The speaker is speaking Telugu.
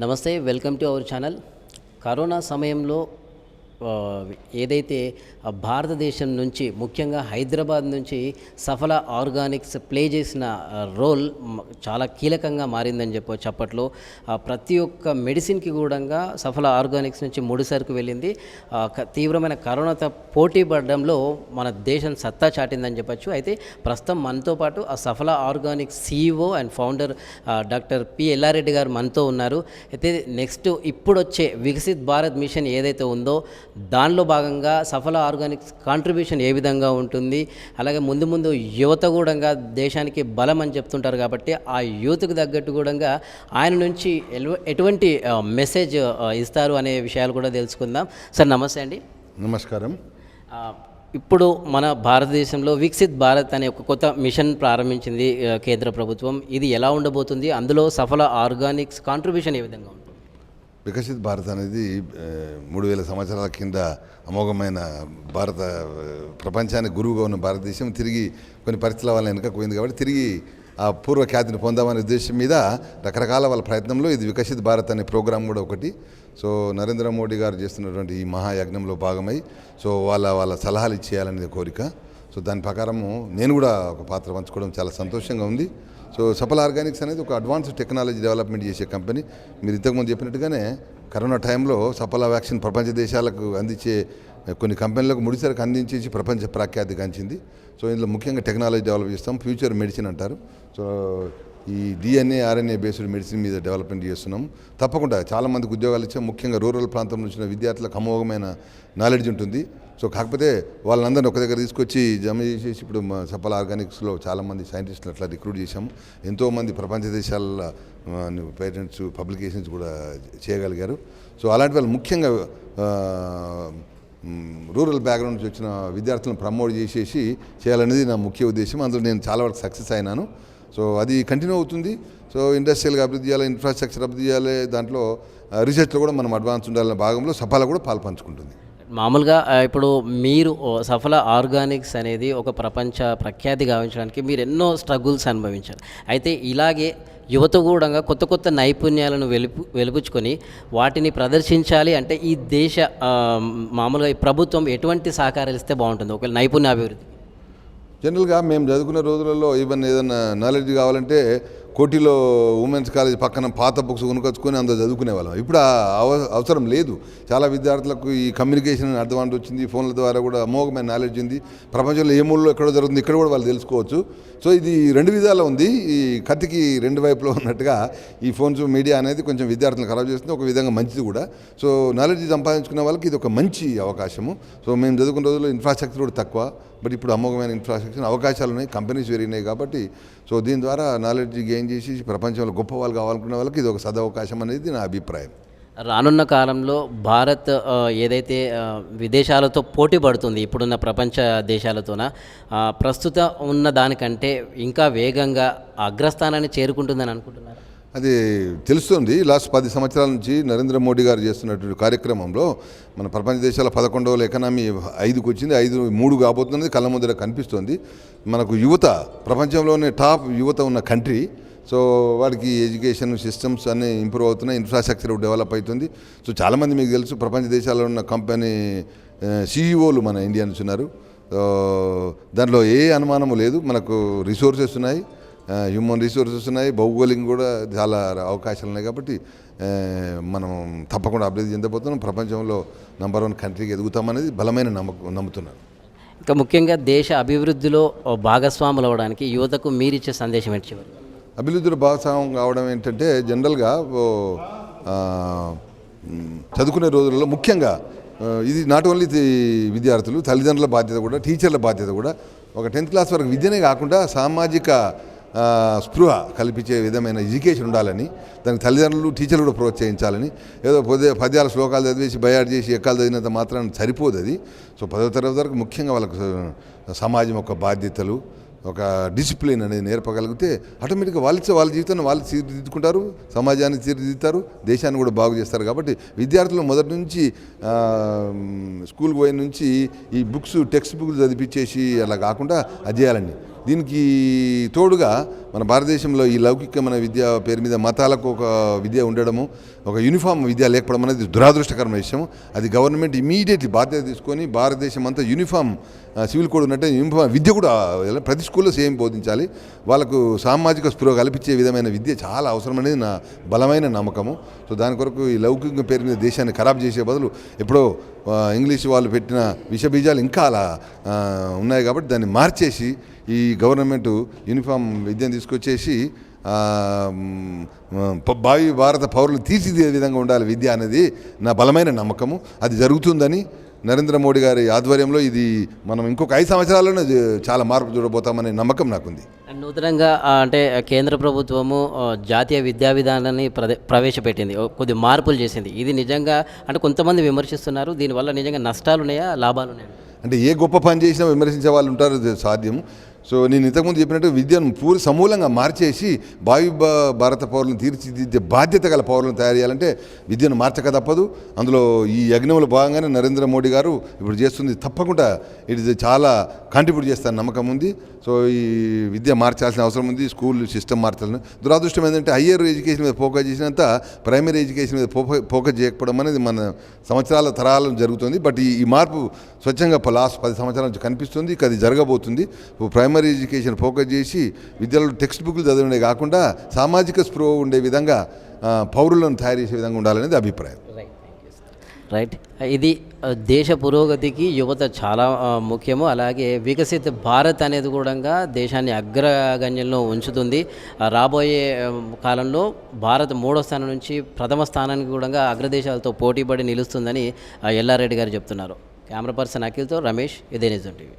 నమస్తే welcome to our channel. Corona సమయంలో ఏదైతే భారతదేశం నుంచి ముఖ్యంగా హైదరాబాద్ నుంచి సఫల ఆర్గానిక్స్ ప్లే చేసిన రోల్ చాలా కీలకంగా మారిందని చెప్పవచ్చు అప్పట్లో ప్రతి ఒక్క మెడిసిన్కి కూడా సఫల ఆర్గానిక్స్ నుంచి ముడి సరుకు వెళ్ళింది. తీవ్రమైన కరోనాతో పోటీ పడడంలో మన దేశం సత్తా చాటిందని చెప్పొచ్చు. అయితే ప్రస్తుతం మనతో పాటు ఆ Safala organic CEO and founder doctor P Ellareddy గారు మనతో ఉన్నారు. అయితే నెక్స్ట్ ఇప్పుడు వచ్చే వికసిత్ భారత్ మిషన్ ఏదైతే ఉందో దానిలో భాగంగా సఫల ఆర్గానిక్స్ కాంట్రిబ్యూషన్ ఏ విధంగా ఉంటుంది? అలాగే ముందు ముందు యువత కూడా దేశానికి బలం అని చెప్తుంటారు కాబట్టి ఆ యూత్కి తగ్గట్టు కూడా ఆయన నుంచి ఎలు- ఎటువంటి మెసేజ్ ఇస్తారు అనే విషయాలు కూడా తెలుసుకుందాం. సార్ నమస్తే అండి. నమస్కారం. ఇప్పుడు మన భారతదేశంలో వికసిత్ భారత్ అనే ఒక కొత్త మిషన్ ప్రారంభించింది కేంద్ర ప్రభుత్వం. ఇది ఎలా ఉండబోతుంది? అందులో సఫల ఆర్గానిక్స్ కాంట్రిబ్యూషన్ ఏ విధంగా ఉంటుంది? వికసిత్ భారత్ అనేది మూడు వేల సంవత్సరాల కింద అమోఘమైన భారత ప్రపంచానికి గురువుగా ఉన్న భారతదేశం తిరిగి కొన్ని పరిస్థితుల వల్ల వెనుక పోయింది కాబట్టి తిరిగి ఆ పూర్వ ఖ్యాతిని పొందామనే ఉద్దేశం మీద రకరకాల వాళ్ళ ప్రయత్నంలో ఇది వికసిత్ భారత్ అనే ప్రోగ్రాం కూడా ఒకటి. సో నరేంద్ర మోడీ గారు చేస్తున్నటువంటి ఈ మహాయజ్ఞంలో భాగమై సో వాళ్ళ వాళ్ళ సలహాలు ఇచ్చేయాలనేది కోరిక. సో దాని ప్రకారము నేను కూడా ఒక పాత్ర పంచుకోవడం చాలా సంతోషంగా ఉంది. సో సఫల్ ఆర్గానిక్స్ అనేది ఒక అడ్వాన్స్ టెక్నాలజీ డెవలప్మెంట్ చేసే కంపెనీ. మీరు ఇంతకుముందు చెప్పినట్టుగానే కరోనా టైంలో సఫల వ్యాక్సిన్ ప్రపంచ దేశాలకు అందించే కొన్ని కంపెనీలకు ముడిసరికి అందించేసి ప్రపంచ ప్రఖ్యాతి గంచింది. సో ఇందులో ముఖ్యంగా టెక్నాలజీ డెవలప్ చేస్తాం ఫ్యూచర్ మెడిసిన్ అంటారు. సో ఈ డిఎన్ఏ ఆర్ఎన్ఏ బేస్డ్ మెడిసిన్ మీద డెవలప్మెంట్ చేస్తున్నాం. తప్పకుండా చాలామందికి ఉద్యోగాలు ఇచ్చే. ముఖ్యంగా రూరల్ ప్రాంతం నుంచి విద్యార్థులకు అమోఘమైన నాలెడ్జ్ ఉంటుంది. సో కాకపోతే వాళ్ళందరినీ ఒక దగ్గర తీసుకొచ్చి జమ చేసేసి ఇప్పుడు సఫల ఆర్గానిక్స్లో చాలామంది సైంటిస్టులు అట్లా రిక్రూట్ చేశాం. ఎంతోమంది ప్రపంచ దేశాల పేటెంట్స్ పబ్లికేషన్స్ కూడా చేయగలిగారు. సో అలాంటి వాళ్ళు ముఖ్యంగా రూరల్ బ్యాక్గ్రౌండ్ నుంచి వచ్చిన విద్యార్థులను ప్రమోట్ చేసేసి చేయాలనేది నా ముఖ్య ఉద్దేశం. అందులో నేను చాలా వరకు సక్సెస్ అయినాను. సో అది కంటిన్యూ అవుతుంది. సో ఇండస్ట్రియల్గా అభివృద్ధి చేయాలి ఇన్ఫ్రాస్ట్రక్చర్ అభివృద్ధి చేయాలి దాంట్లో రీసెర్చ్లో కూడా మనం అడ్వాన్స్ ఉండాలనే భాగంలో సఫల కూడా పాల్పంచుకుంటుంది మామూలుగా ఇప్పుడు మీరు సఫల ఆర్గానిక్స్ అనేది ఒక ప్రపంచ ప్రఖ్యాతి గావించడానికి మీరు ఎన్నో స్ట్రగుల్స్ అనుభవించారు. అయితే ఇలాగే యువత కూడా కొత్త కొత్త నైపుణ్యాలను వెలుపు వెలుపుచ్చుకొని వాటిని ప్రదర్శించాలి అంటే ఈ దేశ మామూలుగా ప్రభుత్వం ఎటువంటి సహకారాలు ఇస్తే బాగుంటుంది? ఒకవేళ నైపుణ్య అభివృద్ధి జనరల్గా మేము చదువుకునే రోజులలో ఈవెన్ ఏదైనా నాలెడ్జ్ కావాలంటే కోటిలో ఉమెన్స్ కాలేజ్ పక్కన పాత బుక్స్ కొనుకొచ్చుకొని అందరూ చదువుకునే వాళ్ళం ఇప్పుడు అవ- అవసరం లేదు. చాలా విద్యార్థులకు ఈ కమ్యూనికేషన్ అడ్వాంటేజ్ వచ్చింది. ఫోన్ల ద్వారా కూడా అమోఘమైన నాలెడ్జ్ ఉంది. ప్రపంచంలో ఏ మూలలో ఎక్కడో జరుగుతుంది ఇక్కడ కూడా వాళ్ళు తెలుసుకోవచ్చు. సో ఇది రెండు విధాలు ఉంది. ఈ కత్తికి రెండు వైపులో ఉన్నట్టుగా ఈ ఫోన్స్ మీడియా అనేది కొంచెం విద్యార్థులను ఖరాబ్ చేస్తుంది. ఒక విధంగా మంచిది కూడా. సో నాలెడ్జ్ సంపాదించుకునే వాళ్ళకి ఇది ఒక మంచి అవకాశము. సో మేము చదువుకున్న రోజుల్లో ఇన్ఫ్రాస్ట్రక్చర్ కూడా తక్కువ. బట్ ఇప్పుడు అమోఘమైన ఇన్ఫ్రాస్ట్రక్చర్ అవకాశాలు ఉన్నాయి కంపెనీస్ పెరిగినాయి కాబట్టి సో దీని ద్వారా నాలెడ్జ్ గెయిన్ చేసి ప్రపంచంలో గొప్ప వాళ్ళు కావాలనుకునే వాళ్ళకి ఇది ఒక సదవకాశం అనేది నా అభిప్రాయం. రానున్న కాలంలో భారత్ ఏదైతే విదేశాలతో పోటీ పడుతుంది ఇప్పుడున్న ప్రపంచ దేశాలతోన ప్రస్తుతం ఉన్న దానికంటే ఇంకా వేగంగా అగ్రస్థానాన్ని చేరుకుంటుందని అనుకుంటున్నారు? అది తెలుస్తుంది. లాస్ట్ పది సంవత్సరాల నుంచి నరేంద్ర మోడీ గారు చేస్తున్నటువంటి కార్యక్రమంలో మన ప్రపంచ దేశాల పదకొండవ ఎకనామీ ఐదుకు వచ్చింది. ఐదు మూడు కాబోతున్నది కళ్ళ ముందర కనిపిస్తుంది. మనకు యువత ప్రపంచంలోనే టాప్ యువత ఉన్న కంట్రీ. సో వాడికి ఎడ్యుకేషన్ సిస్టమ్స్ అన్నీ ఇంప్రూవ్ అవుతున్నాయి ఇన్ఫ్రాస్ట్రక్చర్ డెవలప్ అవుతుంది. సో చాలామంది మీకు తెలుసు ప్రపంచ దేశాల్లో ఉన్న కంపెనీ సీఈఓలు మన ఇండియా నుంచి ఉన్నారు. సో దాంట్లో ఏ అనుమానము లేదు. మనకు రిసోర్సెస్ ఉన్నాయి. హ్యూమన్ రిసోర్సెస్ ఉన్నాయి భౌగోళికంగా కూడా చాలా అవకాశాలు ఉన్నాయి కాబట్టి మనం తప్పకుండా అభివృద్ధి చెందబోతున్నాం. ప్రపంచంలో నంబర్ వన్ కంట్రీకి ఎదుగుతామనేది బలమైన నమ్మకం నమ్ముతున్నాను. ఇంకా ముఖ్యంగా దేశ అభివృద్ధిలో భాగస్వాములు అవ్వడానికి యువతకు మీరిచ్చే సందేశం ఏంటి అభివృద్ధిలో భాగస్వామ్యం కావడం ఏంటంటే జనరల్గా చదువుకునే రోజుల్లో ముఖ్యంగా ఇది నాట్ ఓన్లీ విద్యార్థులు తల్లిదండ్రుల బాధ్యత కూడా టీచర్ల బాధ్యత కూడా ఒక టెన్త్ క్లాస్ వరకు విద్యనే కాకుండా సామాజిక స్పృహ కల్పించే విధమైన ఎడ్యుకేషన్ ఉండాలని దానికి తల్లిదండ్రులు టీచర్లు కూడా ప్రోత్సహించాలని ఏదో పొద్దు పద్యాల శ్లోకాలు చదివేసి బయాడ్ చేసి ఎక్కాలు చదివినంత మాత్రం సరిపోదు అది. సో పదవ తరగతి వరకు ముఖ్యంగా వాళ్ళకు సమాజం యొక్క బాధ్యతలు ఒక డిసిప్లిన్ అనేది నేర్పగలిగితే ఆటోమేటిక్గా వాళ్ళ వాళ్ళ జీవితాన్ని వాళ్ళు తీర్చిదిద్దుకుంటారు సమాజాన్ని తీర్చిదిద్దుతారు దేశాన్ని కూడా బాగు చేస్తారు కాబట్టి విద్యార్థులు మొదటి నుంచి స్కూల్కి పోయిన నుంచి ఈ బుక్స్ టెక్స్ట్ బుక్స్ చదివించేసి అలా కాకుండా అది చేయాలండి. దీనికి తోడుగా మన భారతదేశంలో ఈ లౌకికమైన విద్య పేరు మీద మతాలకు ఒక విద్య ఉండడము ఒక యూనిఫామ్ విద్య లేకపోవడం అనేది దురాదృష్టకరమైన విషయం అది గవర్నమెంట్ ఇమీడియట్లీ బాధ్యత తీసుకొని భారతదేశం అంతా యూనిఫామ్ సివిల్ కోడ్ ఉన్నట్టే యూనిఫామ్ విద్య కూడా ప్రతి స్కూల్లో సేమ్ బోధించాలి. వాళ్ళకు సామాజిక స్పృహ కల్పించే విధమైన విద్య చాలా అవసరం అనేది నా బలమైన నమ్మకము. సో దాని కొరకు ఈ లౌకిక పేరు మీద దేశాన్ని ఖరాబ్ చేసే బదులు ఎప్పుడో ఇంగ్లీష్ వాళ్ళు పెట్టిన విషబీజాలు ఇంకా అలా ఉన్నాయి కాబట్టి దాన్ని మార్చేసి ఈ గవర్నమెంట్ యూనిఫామ్ విద్యను తీసుకొచ్చేసి భావి భారత పౌరులు తీర్చిదిద్దే విధంగా ఉండాలి విద్య అనేది నా బలమైన నమ్మకము. అది జరుగుతుందని నరేంద్ర మోడీ గారి ఆధ్వర్యంలో ఇది మనం ఇంకొక ఐదు సంవత్సరాల్లోనే చాలా మార్పు చూడబోతామనే నమ్మకం నాకుంది. నూతనంగా అంటే కేంద్ర ప్రభుత్వము జాతీయ విద్యా విధానాన్ని ప్రవేశపెట్టింది. కొద్ది మార్పులు చేసింది. ఇది నిజంగా అంటే కొంతమంది విమర్శిస్తున్నారు. దీనివల్ల నిజంగా నష్టాలు ఉన్నాయా లాభాలు ఉన్నాయా అంటే ఏ గొప్ప పని చేసినా విమర్శించే వాళ్ళు ఉంటారు సాధ్యం సో నేను ఇంతకుముందు చెప్పినట్టు విద్యను పూర్తి సమూలంగా మార్చేసి భావి భారత పౌరులను తీర్చిదిద్దే బాధ్యత గల పౌరులను తయారు చేయాలంటే విద్యను మార్చక తప్పదు. అందులో ఈ యజ్ఞంలో భాగంగానే నరేంద్ర మోడీ గారు ఇప్పుడు చేస్తుంది తప్పకుండా. ఇది చాలా కాంట్రిబ్యూట్ చేస్తారని నమ్మకం ఉంది. సో ఈ విద్య మార్చాల్సిన అవసరం ఉంది. స్కూల్ సిస్టమ్ మార్చాల్సిన దురాదృష్టం ఏంటంటే హయ్యర్ ఎడ్యుకేషన్ మీద ఫోకస్ చేసినంత ప్రైమరీ ఎడ్యుకేషన్ మీద ఫోకస్ చేయకపోవడం అనేది మన సంవత్సరాల తరాలు జరుగుతుంది. బట్ ఈ ఈ మార్పు స్వచ్ఛంగా లాస్ట్ పది సంవత్సరాల నుంచి కనిపిస్తుంది. ఇక అది జరగబోతుంది. ప్రైమరీ ఎడ్యుకేషన్ ఫోకస్ చేసి విద్యార్థులు టెక్స్ట్ బుక్లు చదివే కాకుండా సామాజిక స్పృహ ఉండే విధంగా పౌరులను తయారు చేసే విధంగా ఉండాలనేది అభిప్రాయం. రైట్ ఇది దేశ పురోగతికి యువత చాలా ముఖ్యము. అలాగే వికసిత భారత్ అనేది కూడా దేశాన్ని అగ్రగణ్యంలో ఉంచుతుంది. రాబోయే కాలంలో భారత్ మూడో స్థానం నుంచి ప్రథమ స్థానానికి కూడా అగ్రదేశాలతో పోటీపడి నిలుస్తుందని ఎల్లారెడ్డి గారు చెప్తున్నారు. కెమెరా పర్సన్ అఖిల్తో రమేష్ ఇదే నిజం టీవీ